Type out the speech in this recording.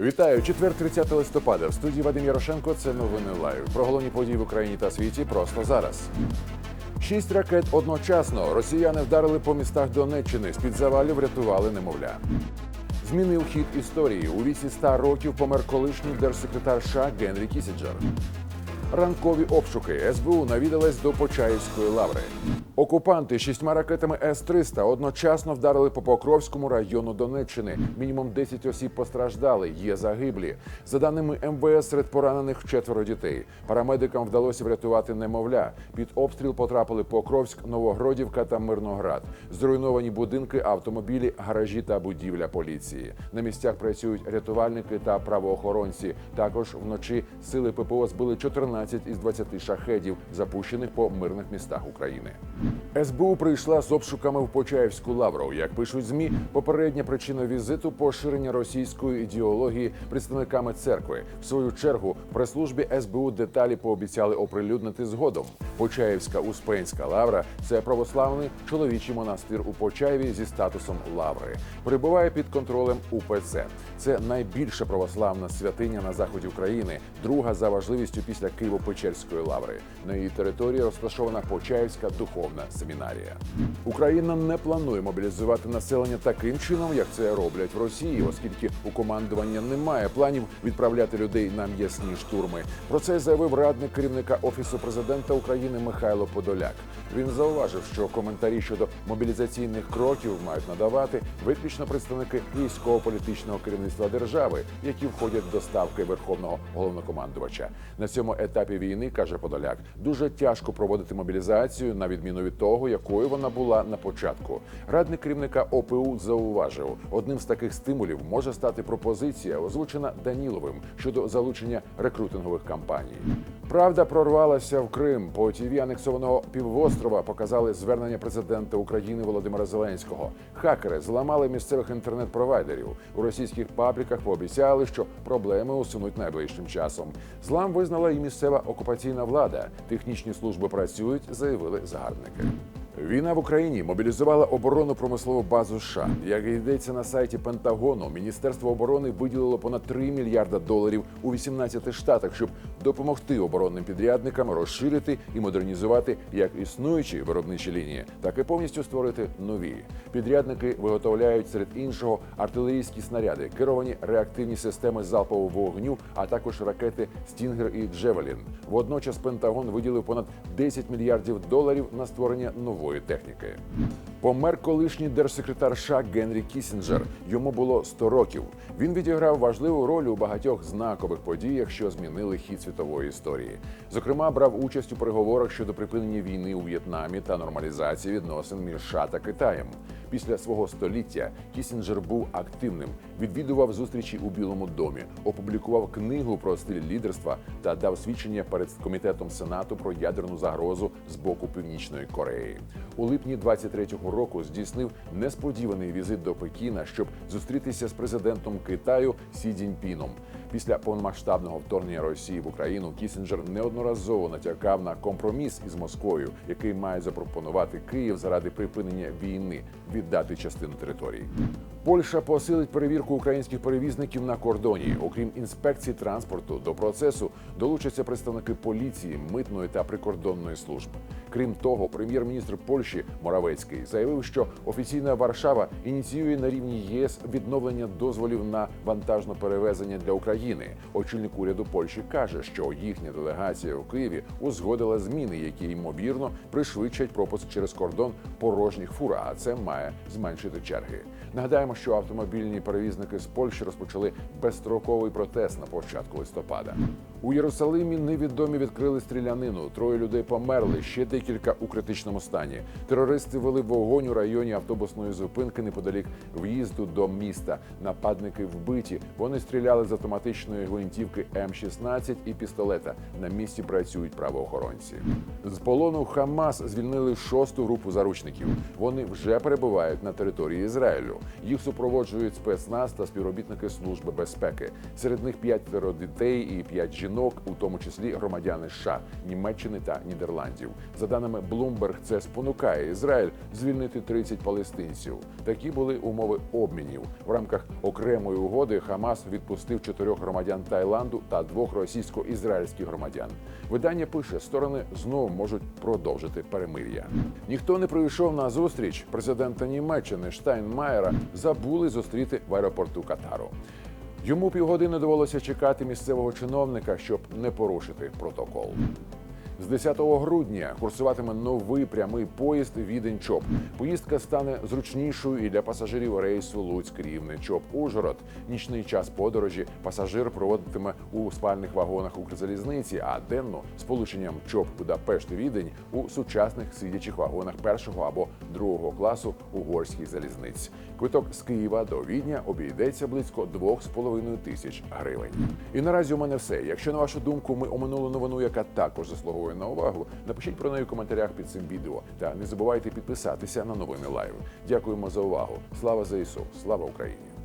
Вітаю, четвер 30 листопада. В студії Вадим Ярошенко. Це новини лайв. Про головні події в Україні та світі просто зараз. Шість ракет одночасно. Росіяни вдарили по містах Донеччини. З під завалів врятували немовля. Змінив хід історії. У віці 100 років помер колишній держсекретар США Генрі Кісінджер. Ранкові обшуки СБУ навідалась до Почаївської лаври. Окупанти шістьма ракетами С-300 одночасно вдарили по Покровському району Донеччини. Мінімум 10 осіб постраждали, є загиблі. За даними МВС, серед поранених четверо дітей. Парамедикам вдалося врятувати немовля. Під обстріл потрапили Покровськ, Новогродівка та Мирноград. Зруйновані будинки, автомобілі, гаражі та будівля поліції. На місцях працюють рятувальники та правоохоронці. Також вночі сили ППО збили 14 із 20 шахедів, запущених по мирних містах України. Thank you. СБУ прийшла з обшуками в Почаївську лавру. Як пишуть змі, попередня причина візиту поширення російської ідеології представниками церкви. В свою чергу прес-службі СБУ деталі пообіцяли оприлюднити згодом. Почаївська Успенська лавра це православний чоловічий монастир у Почаєві зі статусом лаври. Перебуває під контролем УПЦ. Це найбільша православна святиня на заході України, друга за важливістю після Києво-Печерської лаври. На її території розташована Почаївська духовна семінарія. Україна не планує мобілізувати населення таким чином, як це роблять в Росії, оскільки у командування немає планів відправляти людей на м'ясні штурми. Про це заявив радник керівника офісу президента України Михайло Подоляк. Він зауважив, що коментарі щодо мобілізаційних кроків мають надавати виключно представники військово-політичного керівництва держави, які входять до ставки верховного головнокомандувача. На цьому етапі війни каже Подоляк, дуже тяжко проводити мобілізацію на відміну від того, якою вона була на початку. Радник керівника ОПУ зауважив, одним з таких стимулів може стати пропозиція, озвучена Даніловим щодо залучення рекрутингових кампаній. Правда прорвалася в Крим. По ТІВІ анексованого півострова показали звернення президента України Володимира Зеленського. Хакери зламали місцевих інтернет-провайдерів. У російських пабліках пообіцяли, що проблеми усунуть найближчим часом. Злам визнала і місцева окупаційна влада. Технічні служби працюють, заявили загарбники. Війна в Україні мобілізувала оборонну промислову базу США. Як йдеться на сайті Пентагону, Міністерство оборони виділило понад 3 мільярда доларів у 18 штатах, щоб допомогти оборонним підрядникам розширити і модернізувати як існуючі виробничі лінії, так і повністю створити нові. Підрядники виготовляють серед іншого артилерійські снаряди, керовані реактивні системи залпового вогню, а також ракети Стінгер і Джевелін. Водночас Пентагон виділив понад 10 мільярдів доларів на створення нової техніки. Помер колишній держсекретар США Генрі Кісінджер. Йому було 100 років. Він відіграв важливу роль у багатьох знакових подіях, що змінили хід світової історії. Зокрема, брав участь у переговорах щодо припинення війни у В'єтнамі та нормалізації відносин між США та Китаєм. Після свого століття Кісінджер був активним, відвідував зустрічі у Білому домі, опублікував книгу про стиль лідерства та дав свідчення перед комітетом Сенату про ядерну загрозу з боку Північної Кореї. У липні 23-го року здійснив несподіваний візит до Пекіна, щоб зустрітися з президентом Китаю Сі Цзіньпіном. Після повномасштабного вторгнення Росії в Україну Кісінджер неодноразово натякав на компроміс із Москвою, який має запропонувати Київ заради припинення війни віддати частину території. Польща посилить перевірку українських перевізників на кордоні. Окрім інспекції транспорту, до процесу долучаться представники поліції, митної та прикордонної служби. Крім того, прем'єр-міністр Польщі Моравецький заявив, що офіційна Варшава ініціює на рівні ЄС відновлення дозволів на вантажне перевезення для України. Очільник уряду Польщі каже, що їхня делегація у Києві узгодила зміни, які ймовірно пришвидшать пропуск через кордон порожніх фур, а це має зменшити черги. Нагадаємо, що автомобільні перевізники з Польщі розпочали безстроковий протест на початку листопада. У Єрусалимі невідомі відкрили стрілянину. Троє людей померли, ще декілька у критичному стані. Терористи вели вогонь у районі автобусної зупинки неподалік в'їзду до міста. Нападники вбиті. Вони стріляли з автоматичної гвинтівки М16 і пістолета. На місці працюють правоохоронці. З полону Хамас звільнили шосту групу заручників. Вони вже перебувають на території Ізраїлю. Їх супроводжують спецназ та співробітники служби безпеки. Серед них п'ятеро дітей і п'ять жінок. Жінок, у тому числі громадяни США, Німеччини та Нідерландів. За даними Bloomberg, це спонукає Ізраїль звільнити 30 палестинців. Такі були умови обмінів. В рамках окремої угоди Хамас відпустив чотирьох громадян Таїланду та двох російсько-ізраїльських громадян. Видання пише, сторони знову можуть продовжити перемир'я. Ніхто не прийшов на зустріч президента Німеччини Штайнмаєра. Забули зустріти в аеропорту Катару. Йому півгодини довелося чекати місцевого чиновника, щоб не порушити протокол. З 10 грудня курсуватиме новий прямий поїзд відень чоп. Поїздка стане зручнішою і для пасажирів рейсу Луцьк Рівне чоп Ужгород. Нічний час подорожі пасажир проводитиме у спальних вагонах Укрзалізниці, а денно сполученням чоп Будапешт Відень у сучасних сидячих вагонах першого або другого класу угорських залізниць. Квиток з Києва до Відня обійдеться близько 2,5 тисяч гривень. І наразі у мене все. Якщо на вашу думку ми оминули новину, яка також заслуговує на увагу, напишіть про неї в коментарях під цим відео. Та не забувайте підписатися на новини Лайв. Дякуємо за увагу. Слава ЗСУ! Слава Україні!